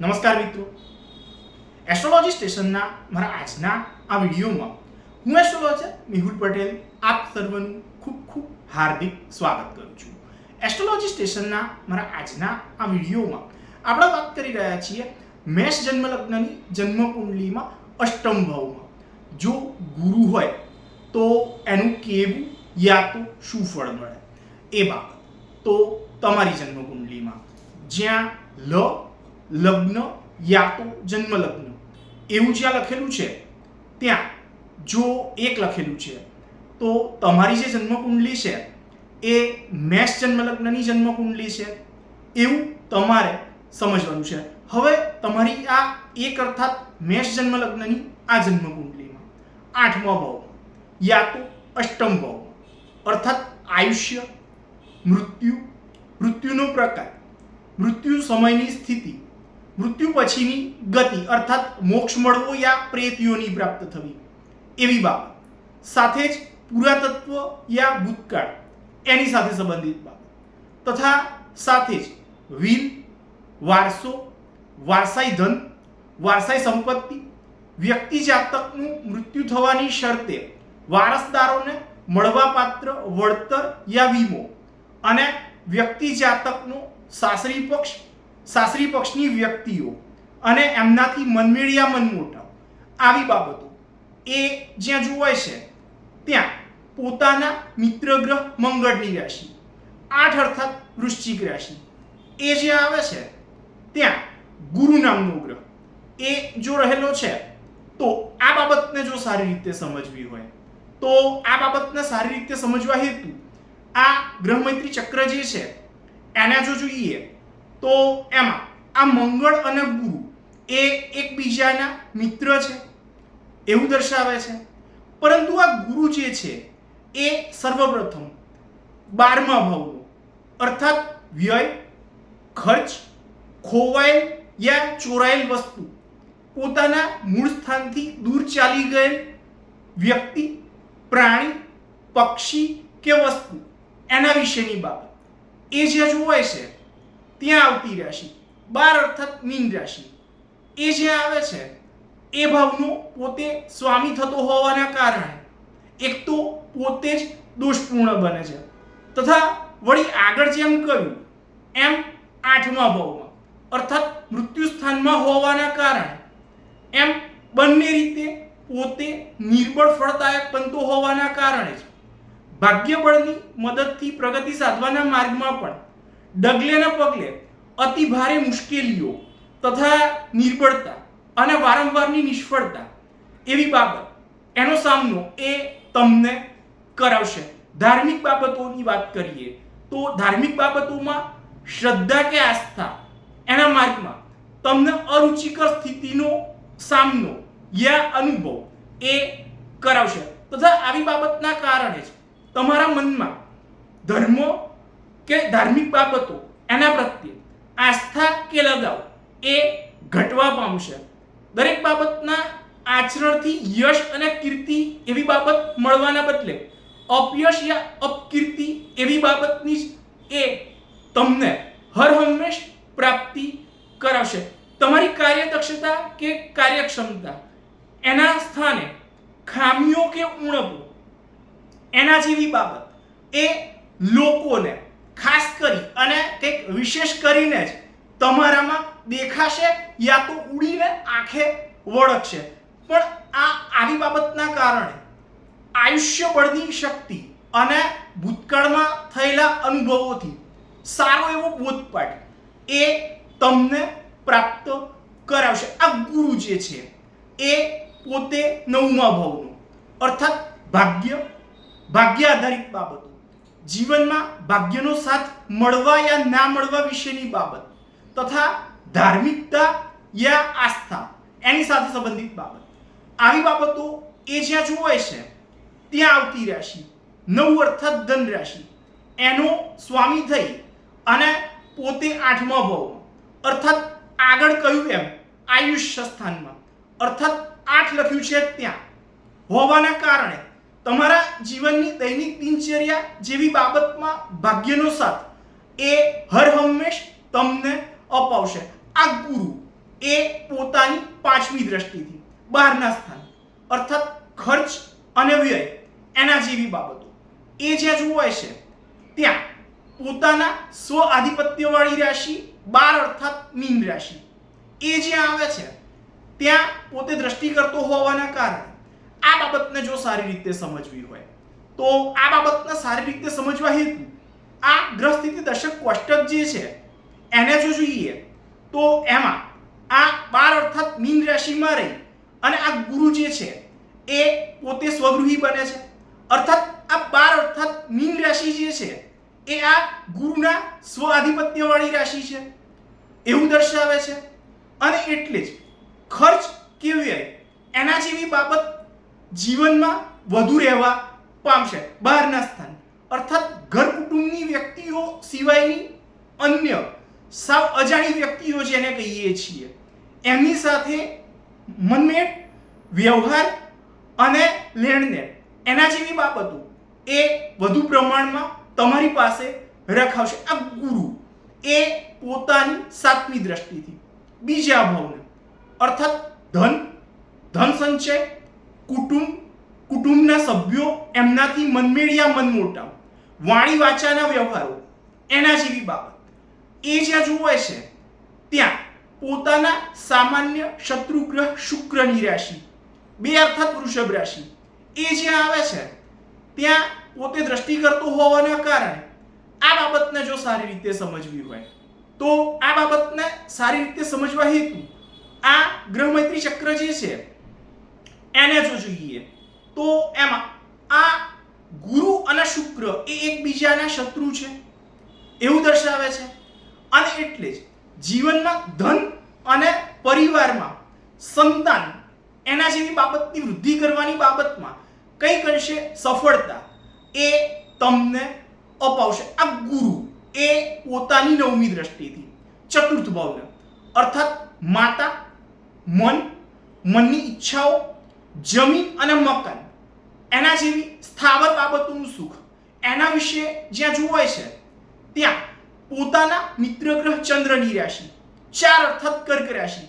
નમસ્કાર મિત્રો. એસ્ટ્રોલોજી સ્ટેશનના મારા આજના આ વિડીયોમાં હું એસ્ટ્રોલોજર મેહુલ પટેલ આપ સર્વનું ખૂબ ખૂબ હાર્દિક સ્વાગત કરું છું. એસ્ટ્રોલોજી સ્ટેશનના મારા આજના આ વિડીયોમાં આપણે વાત કરી રહ્યા છીએ મેષ જન્મ લગ્નની જન્મ કુંડલીમાં અષ્ટમ ભાવમાં. જો ગુરુ હોય તો એનું કેવું યા તો શું ફળ મળે? એ બાબત. તો તમારી જન્મ કુંડલીમાં જ્યાં લ લગ્ન યા તો જન્મ લગ્ન એવું જ્યાં લખેલું છે, ત્યાં જો એક લખેલું છે, તો તમારી જે જન્મકુંડલી છે, એ મેષ જન્મલગ્નની જન્મકુંડલી છે. એવું તમારે સમજવાનું છે. હવે તમારી આ એક અર્થાત મેષ જન્મલગ્નની આ જન્મકુંડલીમાં આઠમા ભાવ યા તો અષ્ટમ ભાવ અર્થાત આયુષ્ય, મૃત્યુ, મૃત્યુનો પ્રકાર, મૃત્યુ સમયની સ્થિતિ મૃત્યુ પછીની ગતિ અર્થાત મોક્ષ મળવો યા પ્રેતીઓની પ્રાપ્ત થવી. એવી બાબત. સાથે જ પુરાતત્વ યા ભૂતકાળ. એની સાથે સંબંધિત બાબત. તથા સાથે જ વીર વારસો, વારસાઈ ધન, વારસાઈ સંપત્તિ, વ્યક્તિ જાતકનું મૃત્યુ થવાની શરતે વારસદારોને મળવાપાત્ર વળતર યા વીમો અને વ્યક્તિ જાતકનો સાસરી પક્ષ સાસરી પક્ષની વ્યક્તિઓ અને એમનાથી મનમેળિયા મનમોટા. આવી બાબતો. એ જ્યાં જોવાય છે, ત્યાં પોતાના મિત્ર ગ્રહ મંગળની રાશિ, આઠ અર્થાત વૃશ્ચિક રાશિ. એ જે આવે છે, ત્યાં ગુરુ નામનો ગ્રહ. એ જો રહેલો છે, તો આ બાબતને જો સારી રીતે સમજવી હોય, તો આ બાબતને સારી રીતે સમજવા હેતુ આ ગ્રહ મૈત્રી ચક્ર જે છે, એને જો જોઈએ તો એમાં આ મંગળ અને ગુરુ એ એકબીજાના મિત્ર છે, એવું દર્શાવે છે. પરંતુ આ ગુરુ જે છે એ સર્વપ્રથમ બારમા ભાવનો, અર્થાત વ્યય, ખર્ચ, ખોવાયેલ યા ચોરાયેલ વસ્તુ, પોતાના મૂળ સ્થાનથી દૂર ચાલી ગયેલ વ્યક્તિ, પ્રાણી, પક્ષી કે વસ્તુ, એના વિશેની બાબત. એ જે જોવાય છે ત્યાં આવતી રાશિ, બાર અર્થાત મીન રાશિ. એ જે આવે છે, એ ભાવનો પોતે સ્વામી થતો હોવાના કારણે એક તો પોતે જ દોષપૂર્ણ બને છે. તથા વળી આગળ જેમ કહ્યું, એમ આઠમા ભાવમાં, અર્થાત મૃત્યુ સ્થાનમાં હોવાના કારણે, એમ બંને રીતે પોતે નિર્બળ ફળદાયક બનતો હોવાના કારણે જ, ભાગ્યબળની મદદથી પ્રગતિ સાધવાના માર્ગમાં પણ ડગલે ને પગલે, અતિ ભારે મુશ્કેલીઓ તથા નિર્બળતા અને વારંવારની નિષ્ફળતા એવી બાબત એનો સામનો એ તમને કરાવશે. ધાર્મિક બાબતોની વાત કરીએ તો ધાર્મિક બાબતોમાં શ્રદ્ધા કે આસ્થા એના માર્ગમાં તમને અરુચિકર સ્થિતિનો સામનો યા અનુભવ એ કરાવશે. તથા આવી બાબતના કારણે જ તમારા મનમાં ધર્મો કે ધાર્મિક બાબતો એના પ્રત્યે આસ્થા કે લગાવ એ ઘટવા પામશે. દરેક બાબતના આચરણથી યશ અને કીર્તિ એવી બાબત મળવાના બદલે અપયશ યા અપકીર્તિ એવી બાબતની એ તમને હર હંમેશ પ્રાપ્તિ કરાવશે. તમારી કાર્યદક્ષતા કે કાર્યક્ષમતા એના સ્થાને ખામીઓ કે ઉણપો એના જેવી બાબત એ લોકોને ખાસ કરી અને કંઈક વિશેષ કરીને જ તમારામાં દેખાશે યા તો ઉડીને આંખે વળગશે. પણ આ આવી બાબતના કારણે આયુષ્ય બળની શક્તિ અને ભૂતકાળમાં થયેલા અનુભવોથી સારો એવો બોધપાઠ એ તમને પ્રાપ્ત કરાવશે. આ ગુરુ જે છે એ પોતે નવમા ભાવનું. અર્થાત ભાગ્ય ભાગ્ય આધારિત બાબતો. જીવનમાં ભાગ્યનો સાથ મળવા યા ના મળવા વિશેની બાબત તથા ધાર્મિકતા યા આસ્થા એની સાથે સંબંધિત બાબત. આવી બાબતો એ જ્યાં જોવાય છે, ત્યાં આવતી રાશિ, નવ અર્થાત ધન રાશિ, એનો સ્વામી થઈ અને પોતે આઠમા ભાવ અર્થાત આગળ કહ્યું એમ, આયુષ્ય સ્થાનમાં, અર્થાત આઠ લખ્યું છે ત્યાં. હોવાના કારણે તમારા જીવનની દૈનિક દિનચર્યા જેવી બાબતમાં ભાગ્યનો સાથ એ હર હંમેશ તમને અપાવશે. આ ગુરુ એ પોતાની પાંચમી દ્રષ્ટિથી, બહારના સ્થાન, અર્થાત ખર્ચ અને વ્યય એના જેવી બાબતો. એ જ્યાં જોવાય છે, ત્યાં પોતાના સ્વ આધિપત્યવાળી રાશિ બાર અર્થાત મીન રાશિ. એ જ્યાં આવે છે, ત્યાં પોતે દ્રષ્ટિ કરતો હોવાના કારણે આ બાબતને જો સારી રીતે સમજવી હોય, તો આ બાબતને સારી રીતે સમજવા હેતુ, આ ગ્રહ સ્થિતિ દશક કોષ્ટક જે છે, એને જો જોઈએ, તો એમાં આ બાર અર્થાત મીન રાશિમાં રહી અને આ ગુરુ જે છે, એ પોતે સ્વગૃહી બને છે. અર્થાત આ બાર અર્થાત મીન રાશિ જે છે, એ આ ગુરુના સ્વ આધિપત્યવાળી રાશિ છે. એવું દર્શાવે છે. અને એટલે જ ખર્ચ કે વ્યય એના જેવી બાબત જીવનમાં વધુ રહેવા પામશે. બહારના સ્થાન. અર્થાત ઘર કુટુંબની વ્યક્તિઓ સિવાયની અન્ય સાવ અજાણી વ્યક્તિઓ જેને કહીએ છીએ, એમની સાથે મનમેળ, વ્યવહાર અને લેણદેણ એના જેવી બાબતો એ વધુ પ્રમાણમાં તમારી પાસે રખાવશે. આ ગુરુ એ પોતાની સાતમી દ્રષ્ટિથી બીજા ભાવને, અર્થાત ધન ધન સંચય કુટુંબ, કુટુંબના સભ્યો એમનાથી મનમેળિયા મન મોટાવ વાણી વાચાના વ્યવહારો, એના જેવી બાબત. એ જ્યાં જોવાય છે, ત્યાં પોતાના સામાન્ય શત્રુગ્રહ શુક્રની રાશિ, બે અર્થાત વૃષભ રાશિ. એ જ્યાં આવે છે, ત્યાં પોતે દ્રષ્ટિ કરતો હોવાના કારણે આ બાબતને જો સારી રીતે સમજવી હોય, તો આ બાબતને સારી રીતે સમજવા હેતુ આ ગ્રહ મૈત્રી ચક્ર જે છે એને જો જોઈએ. તો એમાં આ ગુરુ અને શુક્ર એ એકબીજાના શત્રુ છે. એવું દર્શાવે છે. અને એટલે જ જીવનમાં ધન અને પરિવારમાં સંતાન એના જેવી બાબતની વૃદ્ધિ કરવાની બાબતમાં કંઈક અંશે સફળતા એ તમને અપાવશે. આ ગુરુ એ પોતાની નવમી દ્રષ્ટિથી ચતુર્થ ભાવને. અર્થાત માતા, મન, મનની ઈચ્છાઓ જમીન અને મકાન. એના જેવી સ્થાવર બાબતોનું સુખ. એના વિશે જ્યાં જોવાય છે, ત્યાં પોતાના મિત્ર ગ્રહ ચંદ્રની રાશિ, ચાર અર્થાત કર્ક રાશિ.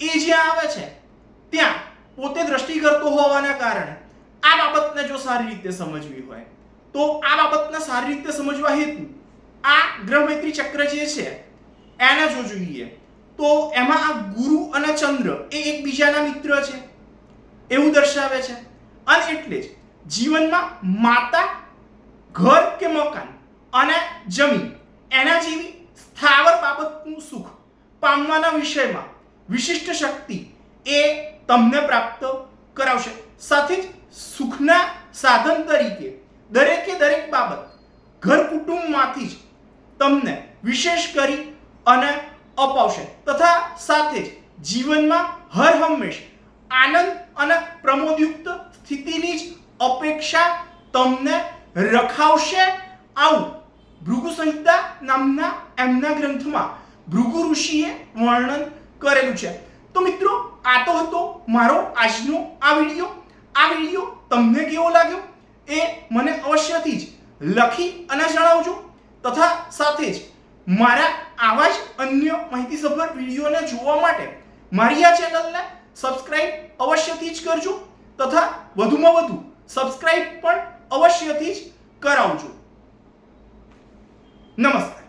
એ જ્યાં આવે છે, ત્યાં પોતે દ્રષ્ટિ કરતો હોવાના કારણે આ બાબતને જો સારી રીતે સમજવી હોય, તો આ બાબતને સારી રીતે સમજવા હેતુ આ ગ્રહ મૈત્રી ચક્ર જે છે, એને જો જોઈએ, તો એમાં આ ગુરુ અને ચંદ્ર એ એકબીજાના મિત્ર છે. એવું દર્શાવે છે. અને એટલે જ જીવનમાં માતા, ઘર કે મકાન અને જમીન, એના જેવી સ્થાવર બાબતનું સુખ પામવાના વિષયમાં વિશિષ્ટ શક્તિ એ તમને પ્રાપ્ત કરાવશે. સાથે જ સુખના સાધન તરીકે દરેકે દરેક બાબત ઘર કુટુંબમાંથી જ તમને વિશેષ કરી અને અપાવશે. તથા સાથે જ જીવનમાં હર હંમેશ આનંદ અને પ્રમોદયુક્ત સ્થિતિની જ અપેક્ષા તમને રખાવશે આવું ભૃગુ સંહિતા નામના એમના ગ્રંથમાં ભૃગુ ઋષિએ વર્ણન કરેલું છે. તો મિત્રો, આ તો હતો મારો આજનો આ વીડિયો. આ વીડિયો તમને કેવો લાગ્યો એ મને અવશ્યથી જ લખી અને જણાવજો. તથા સાથે જ મારા આવા જ અન્ય માહિતીસભર વિડીયોને જોવા માટે મારી આ ચેનલને સબસ્ક્રાઇબ અવશ્યથી જ કરજો તથા વધુમાં વધુ સબસ્ક્રાઇબ પણ અવશ્યથી જ કરાવજો. નમસ્કાર.